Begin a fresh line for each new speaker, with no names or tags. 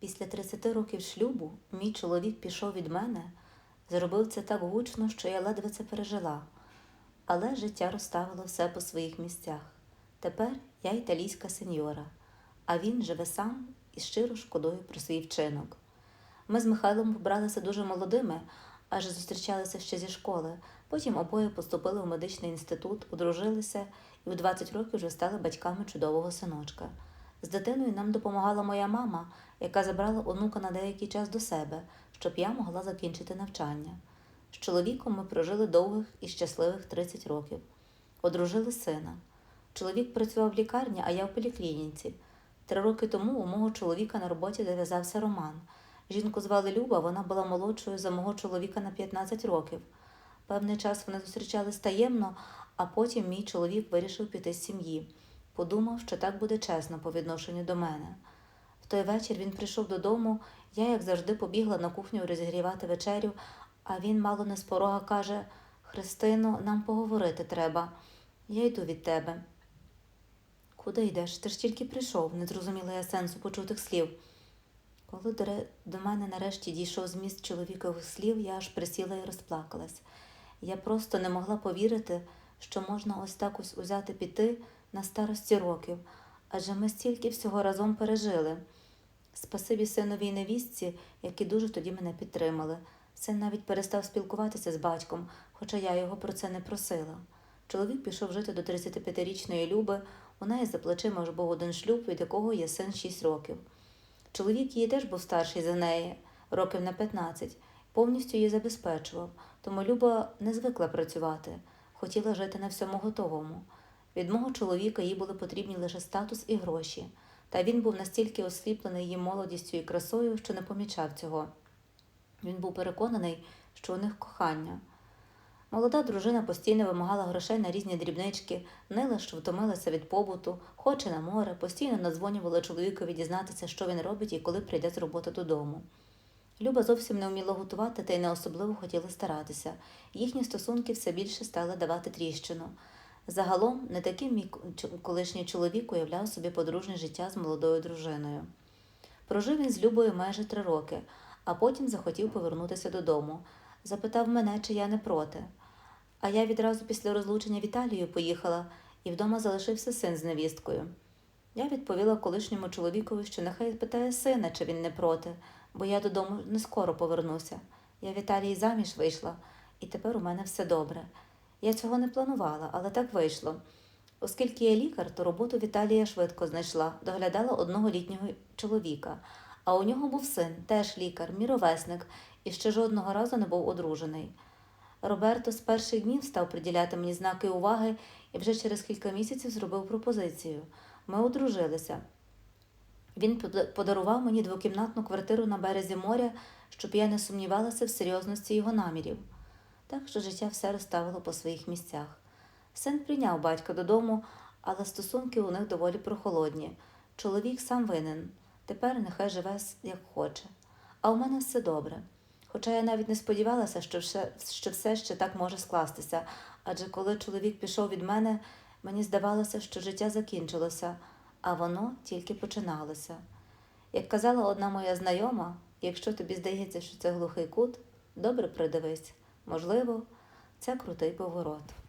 Після 30 років шлюбу мій чоловік пішов від мене, зробив це так гучно, що я ледве це пережила. Але життя розставило все по своїх місцях. Тепер я італійська сеньора, а він живе сам і щиро шкодує про свій вчинок. Ми з Михайлом побралися дуже молодими, аж зустрічалися ще зі школи. Потім обоє поступили в медичний інститут, одружилися і у 20 років вже стали батьками чудового синочка. З дитиною нам допомагала моя мама, яка забрала онука на деякий час до себе, щоб я могла закінчити навчання. З чоловіком ми прожили довгих і щасливих 30 років. Одружили сина. Чоловік працював в лікарні, а я в поліклініці. Три роки тому у мого чоловіка на роботі зав'язався роман. Жінку звали Люба, вона була молодшою за мого чоловіка на 15 років. Певний час вони зустрічались таємно, а потім мій чоловік вирішив піти з сім'ї. Подумав, що так буде чесно по відношенню до мене. В той вечір він прийшов додому, я, як завжди, побігла на кухню розігрівати вечерю, а він мало не з порога каже: Христино, нам поговорити треба. Я йду від тебе. Куди йдеш? Ти ж тільки прийшов, не зрозуміла я сенсу почутих слів. Коли до, мене нарешті дійшов зміст чоловікових слів, я аж присіла і розплакалась. Я просто не могла повірити, що можна ось так ось узяти піти на старості років, адже ми стільки всього разом пережили. Спасибі синові й невістці, які дуже тоді мене підтримали. Син навіть перестав спілкуватися з батьком, хоча я його про це не просила. Чоловік пішов жити до 35-річної Люби, у неї за плечима вже був один шлюб, від якого є син 6 років. Чоловік її теж був старший за неї, років на 15, повністю її забезпечував, тому Люба не звикла працювати, хотіла жити на всьому готовому. Від мого чоловіка їй були потрібні лише статус і гроші, та він був настільки осліплений її молодістю і красою, що не помічав цього. Він був переконаний, що у них кохання. Молода дружина постійно вимагала грошей на різні дрібнички, нила, що втомилася від побуту, хоче на море, постійно надзвонювала чоловікові дізнатися, що він робить і коли прийде з роботи додому. Люба зовсім не вміла готувати та й не особливо хотіла старатися. Їхні стосунки все більше стали давати тріщину. Загалом, не таким мій колишній чоловік уявляв собі подружнє життя з молодою дружиною. Прожив він з Любою майже три роки, а потім захотів повернутися додому. Запитав мене, чи я не проти. А я відразу після розлучення в Італію поїхала, і вдома залишився син з невісткою. Я відповіла колишньому чоловікові, що нехай питає сина, чи він не проти, бо я додому не скоро повернуся. Я в Італії заміж вийшла, і тепер у мене все добре. Я цього не планувала, але так вийшло. Оскільки я лікар, то роботу в Італії я швидко знайшла, доглядала одного літнього чоловіка. А у нього був син, теж лікар, міровесник, і ще жодного разу не був одружений. Роберто з перших днів став приділяти мені знаки уваги і вже через кілька місяців зробив пропозицію. Ми одружилися. Він подарував мені двокімнатну квартиру на березі моря, щоб я не сумнівалася в серйозності його намірів. Так що життя все розставило по своїх місцях. Син прийняв батька додому, але стосунки у них доволі прохолодні. Чоловік сам винен. Тепер нехай живе як хоче. А у мене все добре. Хоча я навіть не сподівалася, що все, що все ще так може скластися, адже коли чоловік пішов від мене, мені здавалося, що життя закінчилося, а воно тільки починалося. Як казала одна моя знайома, якщо тобі здається, що це глухий кут, добре придивись. Можливо, це крутий поворот.